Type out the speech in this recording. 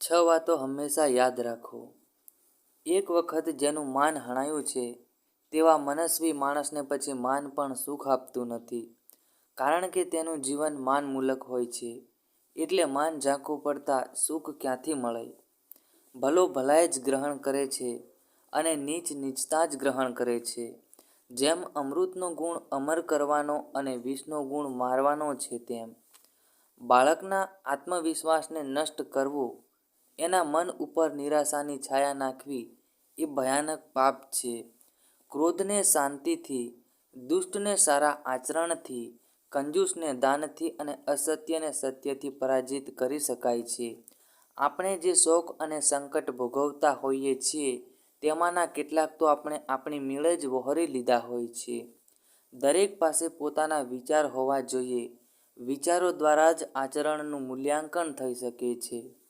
છ વાતો હંમેશા યાદ રાખો. એક વખત જેનું માન હણાયું છે, તેવા મનસ્વી માણસને પછી માન પણ સુખ આપતું નથી. કારણ કે તેનું જીવન માનમૂલક હોય છે, એટલે માન ઝાંખું પડતા સુખ ક્યાંથી મળે? ભલો ભલાઈ જ ગ્રહણ કરે છે અને નીચ નીચતા જ ગ્રહણ કરે છે. જેમ અમૃતનો ગુણ અમર કરવાનો અને વિષનો ગુણ મારવાનો છે તેમ. બાળકના આત્મવિશ્વાસને નષ્ટ કરવો એના મન ઉપર નિરાશાની છાયા નાખવી એ ભયાનક પાપ છે. ક્રોધને શાંતિથી, દુષ્ટને સારા આચરણથી, કંજૂસને દાનથી અને અસત્યને સત્યથી પરાજિત કરી શકાય છે. આપણે જે શોક અને સંકટ ભોગવતા હોઈએ છીએ, તેમાંના કેટલાક તો આપણે આપણી મેળે જ વહોરી લીધા હોય છે. દરેક પાસે પોતાના વિચાર હોવા જોઈએ. વિચારો દ્વારા જ આચરણનું મૂલ્યાંકન થઈ શકે છે.